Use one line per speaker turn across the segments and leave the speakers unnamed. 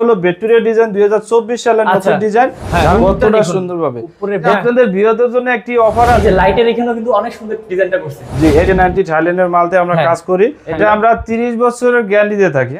হলো ভেক্টোরিয়া ডিজাইন দুই হাজার চব্বিশ সালের নতুন। ডিজাইন
হ্যাঁ,
কতটা সুন্দর
হ্যাঁ।
আপনাদের বিরোধের জন্য একটি অফার আছে।
লাইটের এখানেও কিন্তু অনেক সুন্দর ডিজাইনটা করছে।
জি এইটি নাইনটি থাইল্যান্ডের মালতে আমরা
হ্যাঁ।
কাজ করি। এটা আমরা তিরিশ বছরের গ্যারান্টি দিয়ে থাকি।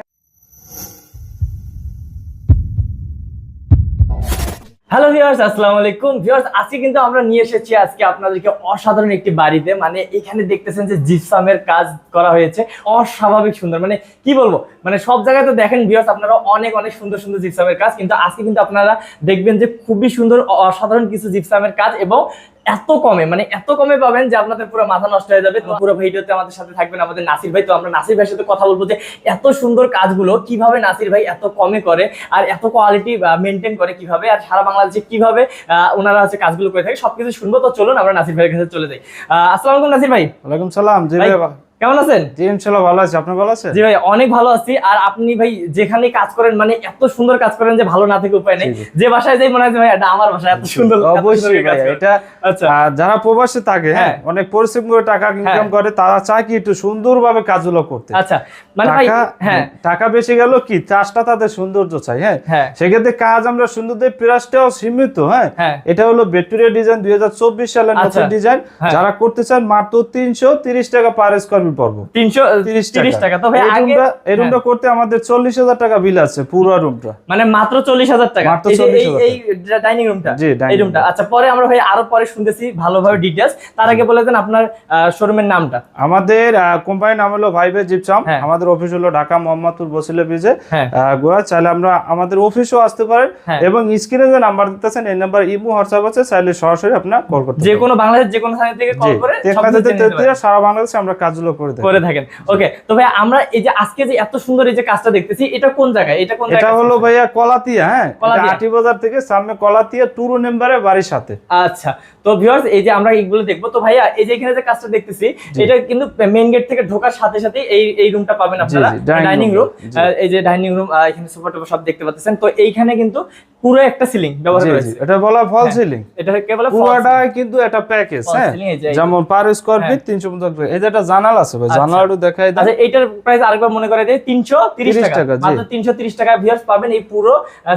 হ্যালো ভিউয়ার্স আসসালামু আলাইকুম। ভিউয়ার্স আজকে কিন্তু আমরা নিয়ে এসেছি আজকে আপনাদেরকে অসাধারণ একটি বাড়িতে। মানে এখানে দেখতেছেন যে জিপসামের কাজ করা হয়েছে। অস্বাভাবিক সুন্দর। মানে কি বলব? মানে সব জায়গায় তো দেখেন ভিউয়ার্স আপনারা অনেক অনেক সুন্দর সুন্দর জিপসামের কাজ। কিন্তু আজকে কিন্তু আপনারা দেখবেন যে খুবই সুন্দর, অসাধারণ কিছু জিপসামের কাজ এবং এত কমে মানে এত কমে পাবেন যে আপনাদের পুরো মাথা নষ্ট হয়ে যাবে। পুরো ভিডিওতে আমাদের সাথে থাকবেন আমাদের নাসির ভাই। তো আমরা নাসির ভাইয়ের সাথে কথা বলব যে এত সুন্দর কাজগুলো কীভাবে নাসির ভাই এত কমে করে আর এত কোয়ালিটি মেনটেন করে কীভাবে আর সারা বাংলাদেশে কীভাবে আহ, ওনারা হচ্ছে কাজগুলো করে থাকে সবকিছু শুনব। তো চলুন আমরা নাসির ভাইয়ের কাছে চলে যাই। আসসালাম আলাইকুম নাসির ভাই।
ওয়ালাইকুম সালাম। জি
ভাই কেমন আছেন?
জি ইনশাল্লাহ ভালো আছে। আপনি ভালো আছেন?
জি ভাই অনেক ভালো আছি। আর আপনি ভাই যেখানে কাজ করেন মানে এত সুন্দর কাজ করেন যে ভালো না থেকে উপায় নেই। যে বাসায় যাই মনে হয় ভাই এটা আমার বাসা এত সুন্দর
অবশ্যই ভাই এটা
আচ্ছা।
যারা প্রবাসে থাকে হ্যাঁ
হ্যাঁ।
অনেক পরিশ্রম করে টাকা ইনকাম
হ্যাঁ।
করে তারা চায় কি একটু সুন্দরভাবে কাজগুলো করতে।
আচ্ছা মানে ভাই হ্যাঁ।
টাকা বেশি গেল কি চাষটা তাদের সৌন্দর্য চাই হ্যাঁ?
হ্যাঁ।
সেক্ষেত্রে কাজ আমরা সুন্দর দিয়ে প্রাইসটাও সীমিত হ্যাঁ? এটা হলো ভিক্টোরিয়া ডিজাইন দুই হাজার চব্বিশ সালের
আচ্ছা।
নতুন ডিজাইন। যারা করতে চান মাত্র তিনশো তিরিশ টাকা পার স্কোয়ার ফিট পড়ব
তিনশো
30
তিরিশ টাকা। তো ভাই আগে
এই রুমটা করতে আমাদের চল্লিশ হাজার টাকা বিল আছে পুরো রুমটা
মানে মাত্র চল্লিশ হাজার টাকা।
মাত্র 40,000
এই- এই ডাইনিং রুমটা এই রুমটা আচ্ছা পরে আমরা ভাই আরও পরে শুনতেছি ভালোভাবে ডিটেলস তার আগে বলে দেন আপনার শোরুমের নামটা।
আমাদের কোম্পানির নাম হলো ভাইবে জিপসাম
হ্যাঁ।
আমাদের অফিস হলো ঢাকা মোহাম্মদপুর বসিলা ব্রিজে
হ্যাঁ।
গোয়া। চাইলে আমরা আমাদের অফিসেও আসতে পারেন।
হ্যাঁ।
এবং স্ক্রিনে যে নাম্বার দিতেছেন এই নাম্বার ইমো হোয়াটসঅ্যাপ আছে। চাইলে সরাসরি আপনার কল করতে
যে কোনো বাংলাদেশ যে কোনো স্থান থেকে কল করে।
সারা বাংলাদেশে আমরা কাজগুলো করে
থাকেন। ওকে তো ভাই আমরা এই যে আজকে যে এত সুন্দর এই যে কাজটা দেখতেছি এটা কোন জায়গায়? এটা কোন
এটা হলো ভাইয়া কলাতিয়া হ্যাঁ? আটি বাজার থেকে সামনে কলাতিয়া টুরু নেম্বারে বাড়ির সাথে।
আচ্ছা তো ভিউয়ার্স এই যে আমরা এইগুলো দেখব তো ভাইয়া এই যে এখানে যে কাজটা দেখতেছি এটা কিন্তু মেইন গেট থেকে ঢোকার সাথে সাথে এই এই রুমটা পাবেন আপনারা ডাইনিং রুম এই যে ডাইনিং রুম এখানে সোফা টোফা সব দেখতে পাচ্ছেন। তো এইখানে কিন্তু পুরো একটা সিলিং ব্যবহার
জি,
করা
জি,
হয়েছে
এটা বলা ফল
হ্যাঁ।
সিলিং
এটা কে বলে
পুরোটা কিন্তু একটা প্যাকেজ হ্যাঁ? যেমন পার স্কোয়ার
হ্যাঁ।
ফিট তিনশো পঞ্চাশ টাকা। এই যে একটা জানাল আছে ভাই। জানালাটা দেখাই দেন।
আচ্ছা এইটার প্রাইস আরেকবার মনে করে দেয় তিনশো তিরিশ
30
টাকা। মাত্র তিনশো তিরিশ টাকা ভিউয়ার্স পাবেন এই পুরো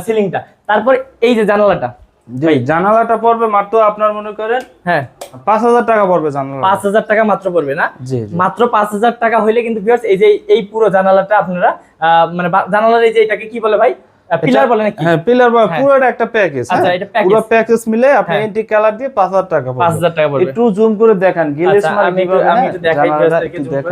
সিলিংটা তারপর এই যে জানালাটা।
জি জানালাটা পড়বে মাত্র আপনার মনে করেন
হ্যাঁ।
পাঁচ হাজার টাকা পড়বে জানালা
পাঁচ হাজার টাকা মাত্র পড়বে না। মাত্র পাঁচ হাজার টাকা হইলে কিন্তু ভিউয়ার্স এই যে এই পুরো জানালাটা আপনারা আহ, মানে জানালার এই যে এটাকে কি বলে ভাই? পিলার বলে নাকি?
হ্যাঁ পিলার বা
হ্যাঁ।
পুরোটা একটা প্যাকেজ
আচ্ছা, এটা package।
পুরো প্যাকেজ মিলে আপনি
হ্যাঁ।
এন্টি কালার দিয়ে পাঁচ হাজার টাকা পড়বে।
হাজার টাকা পড়বে।
একটু জুম করে দেখান গিলেস
আচ্ছা,
মার্ক
আমি আমি একটু দেখাই
একটু
zoom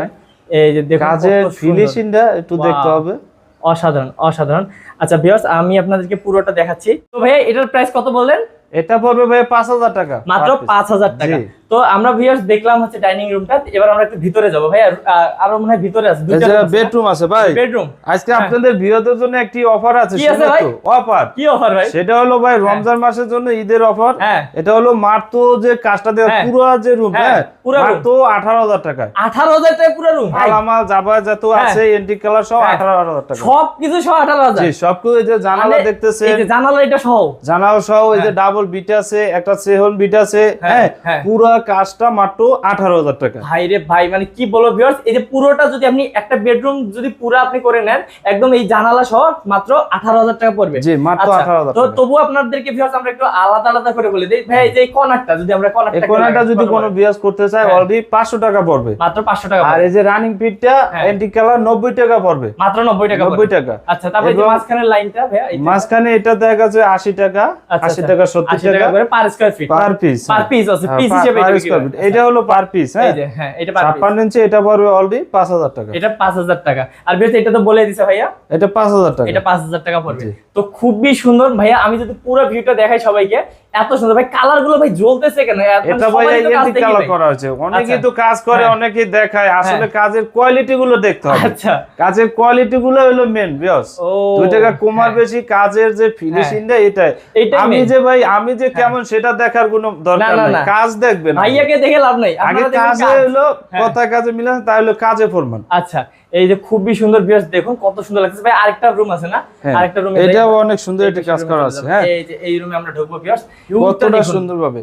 এই যে দেখুন
কাজের ফিনিশিংটা একটু দেখতে হবে।
অসাধারণ অসাধারণ। আচ্ছা ভিউয়ার্স আমি আপনাদেরকে পুরোটা দেখাচ্ছি। তো ভাইয়া এটার প্রাইস কত বললেন?
এটা পড়বে ভাই পাঁচ হাজার টাকা
মাত্র
per piece।
পাঁচ হাজার টাকা।
জি।
তো আমরা ভিউয়ার্স দেখলাম হচ্ছে ডাইনিং রুমটা এবার আমরা একটু ভিতরে যাব আহ, আরও মনে হয় ভিতরে আছে
যে বেডরুম আছে ভাই
বেডরুম
আজকে
হ্যাঁ।
আপনাদের বিয়েদের জন্য একটি অফার আছে
আছে ভাই?
অফার
কি অফার ভাই
সেটা হলো ভাই রমজান মাসের জন্য ঈদের অফার
হ্যাঁ
এটা হলো মাত্র যে কাজটা দেওয়া
হ্যাঁ।
পুরো যে রুম
হ্যাঁ,
হ্যাঁ
পুরো।
মাত্র আঠারো হাজার টাকায়
আঠারো হাজার টাকা পুরো রুম
মালামাল জাবা যত
হ্যাঁ।
আছে এন্টি কালার সহ
হ্যাঁ।
আঠারো হাজার টাকা
সব কিছু সহ আঠারো হাজার
জি সবকিছু এই যে জানালা
মানে
দেখতেছে
এই যে জানালা এটা সহ
জানালা সহ এই যে
হ্যাঁ।
ডাবল বিট আছে একটা সেহন বিট আছে
হ্যাঁ,
হ্যাঁ
হ্যাঁ।
পুরো কাজটা মাত্র আঠারো হাজার টাকা।
ভাই রে ভাই মানে কি বলব ভিউয়ার্স এই যে পুরোটা যদি আপনি একটা বেডরুম যদি পুরো আপনি করে নেন একদম এই জানালা সহ মাত্র আঠারো হাজার টাকা পড়বে।
জি মাত্র
আচ্ছা,
আঠারো হাজার
তো তবু আপনাদেরকে ভিউয়ার্স আমরা একটু আলাদা আলাদা করে বলে দিই। ভাই যে কর্নারটা যদি আমরা কর্নারটা
কোনাটা যদি কোনো বিয়াস করতে চায়
হ্যাঁ।
অলরেডি পাঁচশো টাকা পড়বে।
মাত্র পাঁচশো টাকা
আর এই যে রানিং পিটটা
হ্যাঁ।
এন্টি কালার নব্বই টাকা পড়বে।
মাত্র নব্বই টাকা
নব্বই। টাকা।
আচ্ছা তারপরে যে মাঝখানের লাইনটা যে-
মাঝখানে এটা দেখা যাচ্ছে আশি টাকা
আচ্ছা,
আশি
আচ্ছা।
টাকা সত্তর
টাকা
টাকা।
করে per square feet
per piece
per piece আছে পিস হিসেবে এটা
হলো পার পিস হ্যাঁ?
হ্যাঁ এটা পার পিস
ছাপ্পান্ন ইঞ্চি এটা পড়বে অলরেডি টাকা।
এটা পাঁচ হাজার টাকা। আর বেশ এটা তো বলে দিছে ভাইয়া।
এটা পাঁচ হাজার টাকা।
এটা পাঁচ হাজার টাকা পড়বে। তো খুবই সুন্দর। ভাইয়া আমি যদি পুরো ভিউটা দেখাই সবাইকে এত সুন্দর। ভাই কালারগুলো ভাই জ্বলতেছে কেন? এত-
এটা ভাই
তো কাজ
কালার করা হয়েছে। অনেকেই
আচ্ছা।
তো কাজ করে
হ্যাঁ।
অনেকেই দেখায়। আসলে কাজের কোয়ালিটি গুলো দেখতে হবে।
আচ্ছা।
কাজের কোয়ালিটি গুলো হলো মেন বিয়স দুই টাকা কমার
হ্যাঁ।
বেশি কাজের যে ফিনিশিংটা এটাই। আমি যে ভাই আমি যে কেমন সেটা দেখার কোনো দরকার নেই। কাজ দেখবেন
ভাইয়াকে দেখে লাভ নাই।
আগে কাজে হলো
হ্যাঁ।
কথা কাজে মিলে তা হলো কাজে ফরমান
আচ্ছা এই যে খুবই সুন্দর ভিউয়ার্স দেখুন কত সুন্দর লাগছে ভাই আরেকটা রুম আছে না?
হ্যাঁ।
আরেকটা রুমে
এটাও অনেক সুন্দর একটা কাজ করা আছে। হ্যাঁ।
এই যে এই রুমে আমরা ঢুকবো ভিউয়ার্স
কতটা সুন্দর ভাবে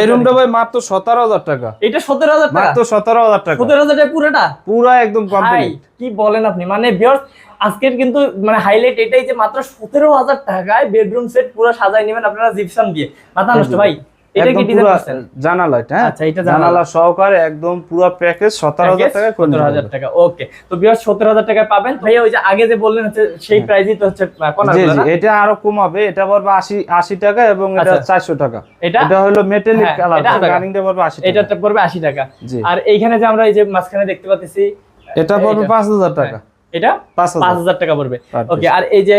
এই রুমটা ভাই মাত্র সতেরো হাজার টাকা।
এটা সতেরো হাজার টাকা?
মাত্র সতেরো হাজার টাকা।
সতেরো হাজার টাকা পুরোটা?
পুরো একদম কমপ্লিট
কি বলেন আপনি? মানে ভিউয়ার্স আজকের কিন্তু মানে হাইলাইট এটাই যে মাত্র সতেরো হাজার টাকায় বেডরুম সেট পুরো সাজাই নেবেন আপনারা জিপসাম দিয়ে। মাথা নষ্ট ভাই। এটা কি ডিজাইন করছেন?
জানালা এটা, হ্যাঁ?
আচ্ছা, এটা জানালা।
সহকারে একদম পুরো প্যাকেজ সতেরো হাজার টাকা করে
সতেরো হাজার টাকা ওকে তো বিয়ার সতেরো হাজার টাকায় পাবেন। ভাইয়া ওই যে আগে যে বললেন হচ্ছে সেই প্রাইসই তো হচ্ছে কোনার
জি জি এটা আরও কমাবে। এটা পড়বে টাকা এবং এটা
আচ্ছা।
টাকা।
এটা?
এটা হলো মেটালিক
হ্যাঁ,
কালার
এটা
রানিংটা পড়বে টাকা
এটা পড়বে আশি টাকা। আর এইখানে যে আমরা এই যে মাঝখানে দেখতে পাচ্ছি
এটা পড়বে
এটা।
পাঁচ হাজার টাকা।
এটা?
পাঁচ
পাঁচ
হাজার
হাজার টাকা পড়বে। ওকে আর এই যে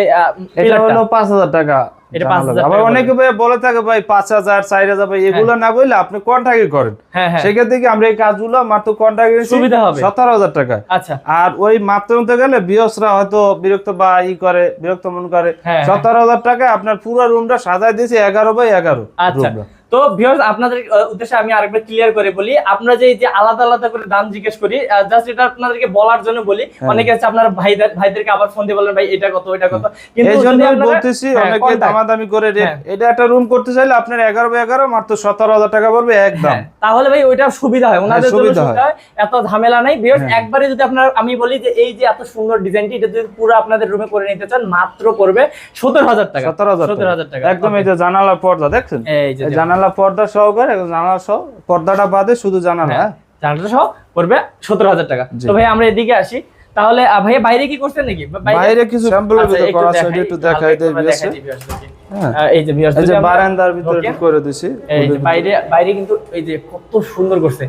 এটা হলো পাঁচ হাজার টাকা।
এটা 5,000
আবার অনেকে বলে থাকে ভাই পাঁচ হাজার চার হাজার ভাই এগুলো না বললে আপনি কন্ট্রাক্টই করেন।
হ্যাঁ হ্যাঁ।
সেক্ষেত্রে আমরা এই কাজগুলো মাত্র কন্ট্রাক্ট
সুবিধা হবে।
টাকা।
আচ্ছা।
আর ওই মাপতে মতে গেলে বিয়সরা হয়তো বিরক্ত বা ই করে বিরক্ত মন করে।
হ্যাঁ,
সতেরো হাজার টাকা আপনার পুরো রুমটা সাজায় দিয়েছে এগারো বাই এগারো
আচ্ছা।
রুমটা।
তো ভিউয়ার্স আপনাদের উদ্দেশ্যে আমি আরেকবার ক্লিয়ার করে বলি আমরা যে এই যে আলাদা আলাদা করে দাম জিজ্ঞেস করি জাস্ট এটা আপনাদেরকে বলার জন্য বলি।
হ্যাঁ।
অনেকে আছে আপনারা ভাইদের ভাইদেরকে আবার ফোন দিয়ে বলেন ভাই এটা কত এটা কত? কিন্তু
এই
যদি
জন্যই বলতেছি
হ্যাঁ,
অনেকে দামাদামি করে রেট
হ্যাঁ।
এটা একটা রুম করতে চাইলে আপনার এগারো বাই এগারো মাত্র সতেরো হাজার টাকা পড়বে একদম
হ্যাঁ, তাহলে ভাই ওইটা সুবিধা হয় ওনাদের জন্য
সুবিধা
হয়। এত ঝামেলা নাই। ভিউয়ার্স
হ্যাঁ।
একবারে যদি আপনার আমি বলি যে এই যে এত সুন্দর ডিজাইনটি এটা যদি পুরো আপনাদের রুমে করে নিতে চান মাত্র করবে সতেরো হাজার টাকা।
সতেরো হাজার
সতেরো হাজার টাকা।
একদম এই যে জানালা পর্দা দেখছেন?
এই যে
এই জানালা পর্দা সহকারে করে জানালা সহ পর্দাটা বাদে শুধু জানালা জানালা
জানাটা সহ পড়বে সতেরো হাজার টাকা। তো ভাই আমরা এদিকে আসি। তাহলে ভাই বাইরে কি করছেন নাকি?
বাইরে কিছু স্যাম্পলের
আচ্ছা,
ভিতরে করা আছে একটু দেখাই দেই
viewers-দেরকে।
হ্যাঁ।
এই যে viewers,
এই যে বারান্দার ভিতরে? করে দিছি।
এই যে বাইরে বাইরে কিন্তু এই যে কত সুন্দর করছে।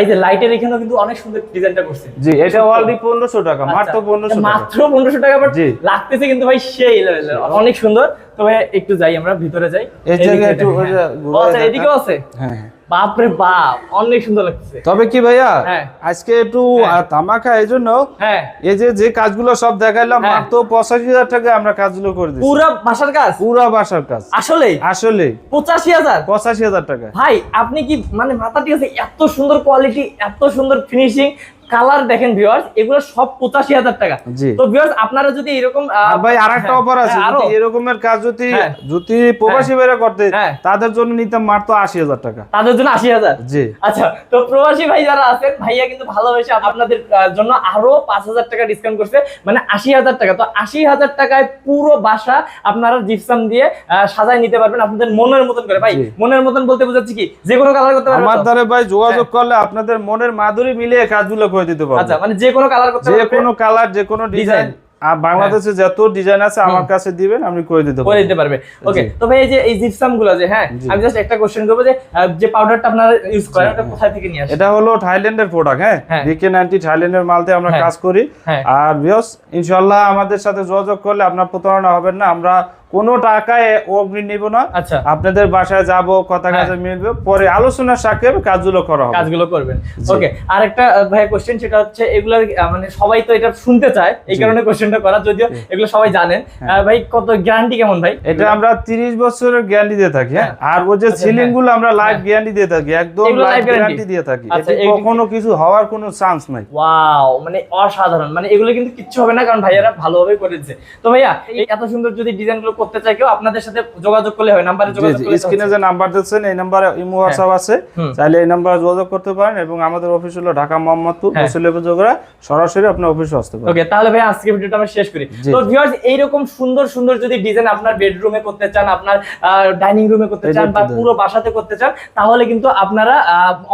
এই যে লাইটের এখানেও কিন্তু অনেক সুন্দর ডিজাইনটা করছে।
জি এটা অলরেডি পনেরোশো টাকা মাত্র
আচ্ছা,
পনেরোশো টাকা।
মাত্র পনেরোশো টাকা বাট লাগতেছে কিন্তু ভাই সেই অনেক সুন্দর। তো ভাই একটু যাই আমরা ভিতরে যাই।
এই একটু যে
দেখেন।
ঘুরে
আচ্ছা। এদিকেও আছে?
হ্যাঁ।
বাপরে বাপ অনেক সুন্দর লাগছে
তবে কি ভাইয়া
হ্যাঁ।
আজকে একটু
হ্যাঁ।
তামাকা এই জন্য
হ্যাঁ।
এই যে যে কাজগুলো সব দেখাইলাম
হ্যাঁ।
মাত্র পঁচাশি হাজার টাকা আমরা কাজগুলো করে দিই
পুরা বাসার কাজ?
পুরা বাসার কাজ।
আসলে
আসলে
পঁচাশি হাজার?
পঁচাশি হাজার টাকা
ভাই আপনি কি মানে মাথা ঠিক আছে এত সুন্দর কোয়ালিটি এত সুন্দর ফিনিশিং কালার দেখেন ভিউয়ার্স এগুলো সব পঁচাশি হাজার টাকা। তো ভিউয়ার্স আপনারা যদি এরকম
আর ভাই আরেকটা
হ্যাঁ,
অফার আছে
হ্যাঁ,
এরকমের কাজ যদি
হ্যাঁ।
যদি প্রবাসী বেড়ে করতে
হ্যাঁ।
তাদের জন্য নিতাম মাত্র আশি হাজার টাকা।
তাদের জন্য আশি হাজার?
জি।
আচ্ছা তো প্রবাসী ভাই যারা আছেন ভাইয়া কিন্তু ভালোবেসে আপনাদের জন্য আরও পাঁচ হাজার টাকা ডিসকাউন্ট করছে। মানে আশি হাজার টাকা। তো আশি হাজার টাকায় পুরো বাসা আপনারা জিপসাম দিয়ে সাজায় নিতে পারবেন আপনাদের মনের মতন করে। ভাই মনের মতন বলতে বোঝাচ্ছি কি? যে কোনো কালার করতে পারবেন
আমার? দ্বারা ভাই যোগাযোগ করলে আপনাদের মনের মাধুরী মিলিয়ে কাজগুলো করে দিতে পারব।
আচ্ছা মানে যে কোনো কালার করতে
যে কোনো কালার যে কোনো ডিজাইন আর বাংলাদেশে যত ডিজাইন আছে আমার কাছে দিবেন আমি করে দিতে
করে দিতে পারবে। ওকে তো ভাই এই যে এই জিপসামগুলো যে হ্যাঁ আমি জাস্ট একটা কোশ্চেন করব যে যে পাউডারটা আপনারা ইউজ করেন ওটা কোথায় থেকে নিয়ে আসেন?
এটা হলো থাইল্যান্ডের প্রোডাক্ট হ্যাঁ?
হ্যাঁ।
বিকে নাইনটি থাইল্যান্ডের মাল দিয়ে আমরা
হ্যাঁ।
কাজ করি।
হ্যাঁ।
আর বিয়স ইনশাল্লাহ আমাদের সাথে যোগাযোগ করলে আপনার প্রতারণা হবেন না। আমরা কোনো টাকায় অগ্নি নিব না।
আচ্ছা।
আপনাদের বাসায় যাব কথা
হ্যাঁ।
কাজে মিলবে পরে আলোচনার সাক্ষেপে কাজগুলো করা হবে।
কাজগুলো করবেন। ওকে আর একটা ভাই কোশ্চেন সেটা হচ্ছে এগুলার আহ, মানে সবাই তো এটা শুনতে চায় এই কারণে কোশ্চেনটা করা যদিও এগুলো সবাই জানেন।
হ্যাঁ।
ভাই কত গ্যারান্টি কেমন ভাই?
এটা আমরা 30 বছরের গ্যারান্টি দিয়ে থাকি হ্যাঁ? আর ওই যে
আচ্ছা,
সিলিংগুলো আমরা লাইভ। গ্যারান্টি দিয়ে থাকি একদম
এগুলো
লাইভ গ্যারান্টি দিয়ে থাকি।
আচ্ছা,
এতে
এই-
কখনো কিছু হওয়ার কোনো চান্স নাই।
ওয়াও মানে অসাধারণ। মানে এগুলো কিন্তু কিচ্ছু হবে না কারণ ভাইয়ারা ভালোভাবে করেছে। তো ভাইয়া এই এত সুন্দর যদি ডিজাইনগুলো করতে চাই কেউ আপনাদের সাথে যোগাযোগ করলে হয় নাম্বারে যোগাযোগ করলে
স্ক্রিনে যে নাম্বার দিচ্ছেন এই নাম্বারে ইমো হোয়াটসঅ্যাপ আছে।
হুম।
চাইলে এই নাম্বারে যোগাযোগ করতে পারেন এবং আমাদের অফিস হলো ঢাকা মোহাম্মদপুর
হ্যাঁ।
মুসলিম যোগরা সরাসরি আপনার অফিসে আসতে পারেন।
ওকে তাহলে ভাই আজকে ভিডিওটা আমরা শেষ করি। তো ভিউয়ার্স এইরকম সুন্দর সুন্দর যদি ডিজাইন আপনার বেডরুমে করতে চান আপনার ডাইনিং রুমে করতে চান বা পুরো বাসাতে করতে চান তাহলে কিন্তু আপনারা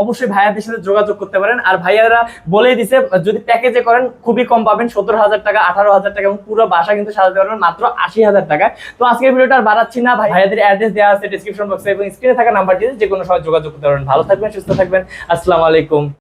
অবশ্যই ভাইয়াদের সাথে যোগাযোগ করতে পারেন। আর ভাইয়ারা বলেই দিছে যদি প্যাকেজে করেন খুবই কম পাবেন সত্তর হাজার টাকা আঠারো হাজার টাকা এবং পুরো বাসা কিন্তু সাজাতে পারবেন মাত্র আশি হাজার টাকায়। তো আজকের ভিডিওটা আর বাড়াচ্ছি না। ভাই ভাইয়াদের অ্যাড্রেস দেওয়া আছে ডিসক্রিপশন বক্সে এবং স্ক্রিনে থাকা নাম্বার দিয়ে যে কোনো সময় যোগাযোগ করতে পারবেন। ভালো থাকবেন, সুস্থ থাকবেন। আসসালামু আলাইকুম।